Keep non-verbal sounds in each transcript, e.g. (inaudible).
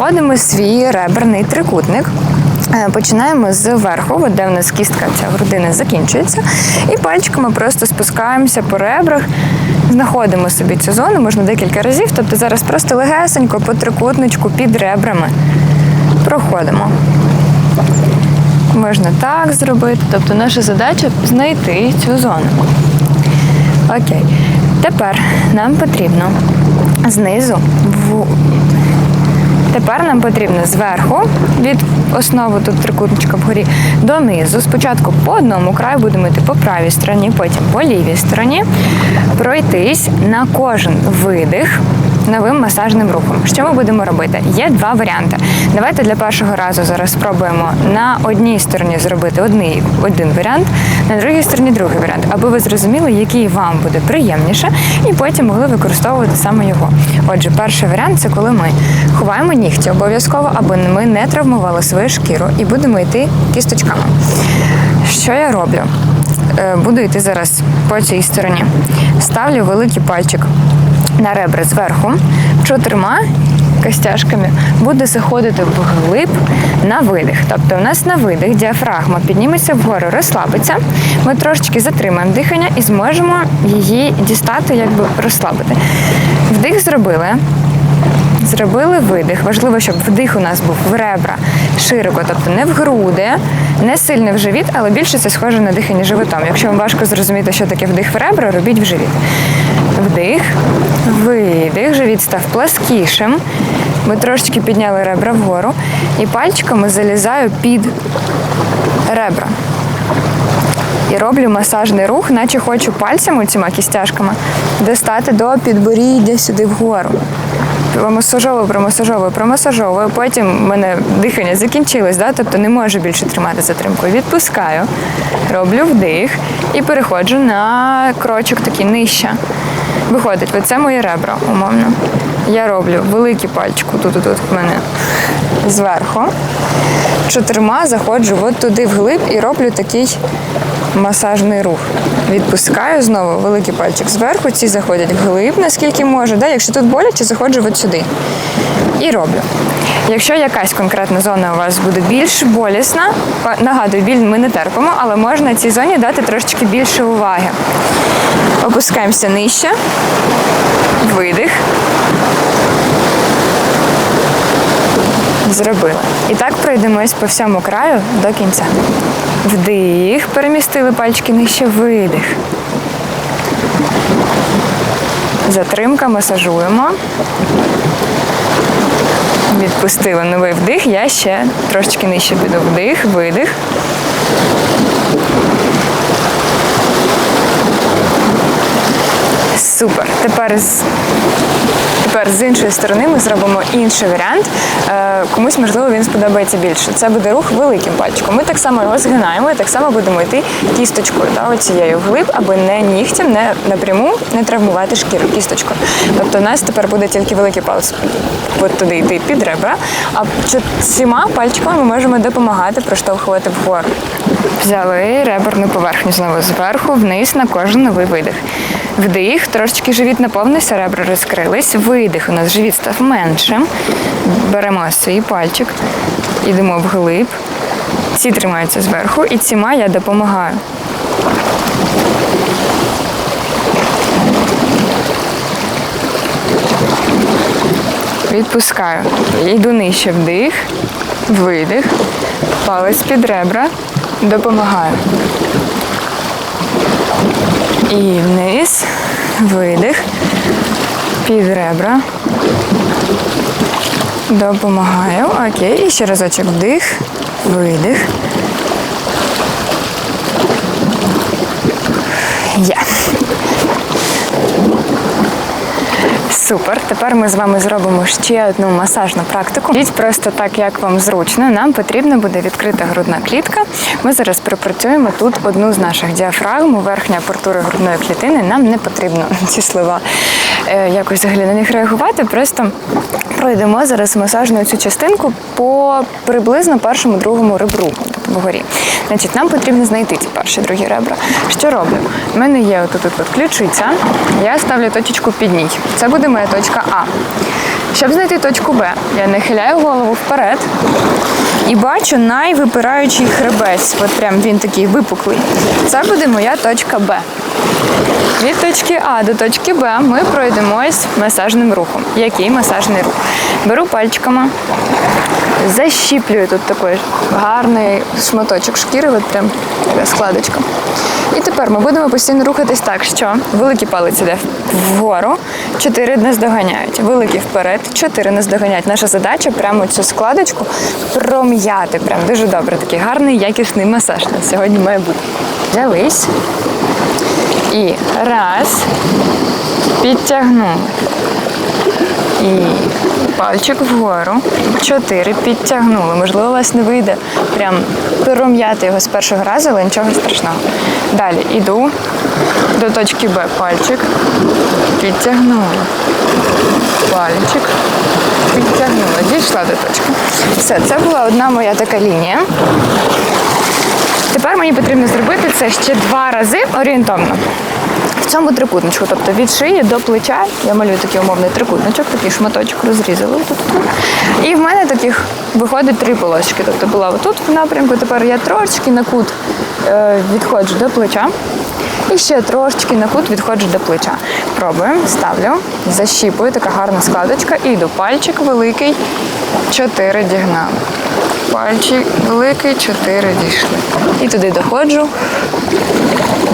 знаходимо свій реберний трикутник. Е, Починаємо з верху, де в нас кістка ця грудина закінчується, і пальчиками просто спускаємося по ребрах, знаходимо собі цю зону, можна декілька разів. Тобто зараз просто легесенько по трикутничку під ребрами проходимо. Можна так зробити. Тобто наша задача знайти цю зону. Окей. Тепер нам потрібно знизу в Тепер нам потрібно зверху від основи тут трикутничка вгорі донизу. Спочатку по одному краю будемо йти по правій стороні, потім по лівій стороні. Пройтись на кожен видих новим масажним рухом. Що ми будемо робити? Є два варіанти. Давайте для першого разу зараз спробуємо на одній стороні зробити одний, один варіант, на другій стороні другий варіант, аби ви зрозуміли, який вам буде приємніше, і потім могли використовувати саме його. Отже, перший варіант це коли ми ховаємо нігті обов'язково, аби ми не травмували свою шкіру і будемо йти кісточками. Що я роблю? Е, Буду йти зараз по цій стороні. Ставлю великий пальчик на ребра зверху, чотирма костяшками буде заходити вглиб на видих. Тобто у нас на видих діафрагма підніметься вгору, розслабиться. Ми трошечки затримаємо дихання і зможемо її дістати, якби розслабити. Вдих зробили. Зробили видих. Важливо, щоб вдих у нас був в ребра широко, тобто не в груди, не сильно в живіт, але більше це схоже на дихання животом. Якщо вам важко зрозуміти, що таке вдих в ребра, робіть в живіт. Вдих, видих, живіт став пласкішим. Ми трошечки підняли ребра вгору і пальчиками залізаю під ребра. І роблю масажний рух, наче хочу пальцями цими кістяшками достати до підборіддя сюди вгору. Промасажовую, промасажовую, промасажовую. Потім в мене дихання закінчилось, да? тобто не можу більше тримати затримку. Відпускаю, роблю вдих і переходжу на крочок такий нижче. Виходить, оце мої ребра, умовно. Я роблю великий пальчик, тут, тут, тут в мене зверху. Чотирма заходжу от туди вглиб і роблю такий масажний рух. Відпускаю знову великий пальчик зверху, ці заходять вглиб, наскільки можу. Да? Якщо тут боляче, заходжу от сюди. І роблю. Якщо якась конкретна зона у вас буде більш болісна, нагадую, біль ми не терпимо, але можна цій зоні дати трошечки більше уваги. Опускаємося нижче, видих. Зробили. І так пройдемось по всьому краю до кінця. Вдих, перемістили пальчики нижче, видих. Затримка, масажуємо. Відпустили новий вдих. Я ще трошечки нижче піду. Вдих, видих. Супер. Тепер з Тепер з іншої сторони ми зробимо інший варіант. Е, комусь, можливо, він сподобається більше. Це буде рух великим пальчиком. Ми так само його згинаємо і так само будемо йти кісточкою, да, оцією вглиб, аби не нігтем, не напряму не травмувати шкіру кісточкою. Тобто у нас тепер буде тільки великий палець от туди йти під ребра, а цими пальчиками ми можемо допомагати проштовхувати вгору. Взяли реберну поверхню знову зверху, вниз на кожен новий видих. Вдих, трошечки живіт наповнився, ребра розкрились. Видих, у нас живіт став меншим. Беремо свій пальчик, йдемо вглиб. Ці тримаються зверху, і ціма я допомагаю. Відпускаю. Йду нижче вдих, видих, палець під ребра, допомагаю. І видих, під ребра. Допомагаю. Окей. І ще разочок вдих, видих. Є. Супер. Тепер ми з вами зробимо ще одну масажну практику. Йдіть просто так, як вам зручно. Нам потрібна буде відкрита грудна клітка. Ми зараз пропрацюємо тут одну з наших діафрагм, верхня апортура грудної клітини. Нам не потрібно (laughs) ці слова е, якось взагалі на них реагувати. Просто пройдемо зараз масажну цю частинку по приблизно першому другому ребру тобто вгорі. Значить, нам потрібно знайти ці перші другі ребра. Що роблю? У мене є отут от ключиця. Я ставлю точечку під ній. Це буде моя точка А. Щоб знайти точку Б, я нахиляю голову вперед і бачу найвипираючий хребець. От прям він такий випуклий. Це буде моя точка Б. Від точки А до точки Б ми пройдемось масажним рухом. Який масажний рух? Беру пальчиками, защіплюю тут такий гарний шматочок шкіри, от прям складочка. І тепер ми будемо постійно рухатись так, що великий палець іде вгору, чотири нас доганяють. Великий вперед, чотири нас доганяють. Наша задача прямо цю складочку пром'яти. Прям дуже добре. Такий гарний, якісний масаж на сьогодні має бути. Взялись. І раз. Підтягнули. І пальчик вгору. Чотири. Підтягнули. Можливо, у вас не вийде прям пром'яти його з першого разу, але нічого страшного. Далі іду до точки Б. Пальчик. Підтягнули. Пальчик. Підтягнула. Дійшла до точки. Все, це була одна моя така лінія. Тепер мені потрібно зробити це ще два рази орієнтовно. В цьому трикутничку, тобто від шиї до плеча, я малюю такий умовний трикутничок, такий шматочок розрізала тут. І в мене таких виходить три полосочки. Тобто була отут в напрямку, тепер я трошечки на кут е, відходжу до плеча. І ще трошечки на кут відходжу до плеча. Пробуємо, ставлю, защіпую, така гарна складочка. І йду пальчик великий, чотири дігнали. Пальчик великий, чотири дійшли. І туди доходжу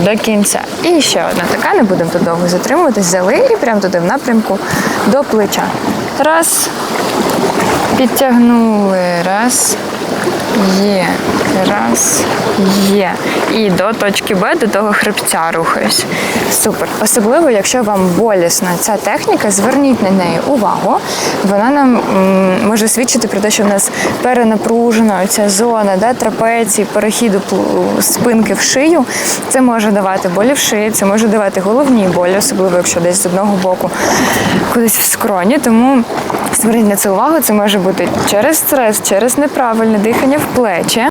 до кінця. І ще одна така, не будемо тут довго затримуватись, взяли і прямо туди в напрямку до плеча. Раз. Підтягнули. Раз. Є. Раз. Є. І до точки Б, до того хребця рухаюсь. Супер. Особливо, якщо вам болісна ця техніка, зверніть на неї увагу. Вона нам м, може свідчити про те, що в нас перенапружена ця зона да, трапеції, перехіду спинки в шию. Це може давати болі в шиї, це може давати головні болі, особливо якщо десь з одного боку кудись в скроні. Тому зверніть на це увагу. Це може бути через стрес, через неправильне дихання в плечі.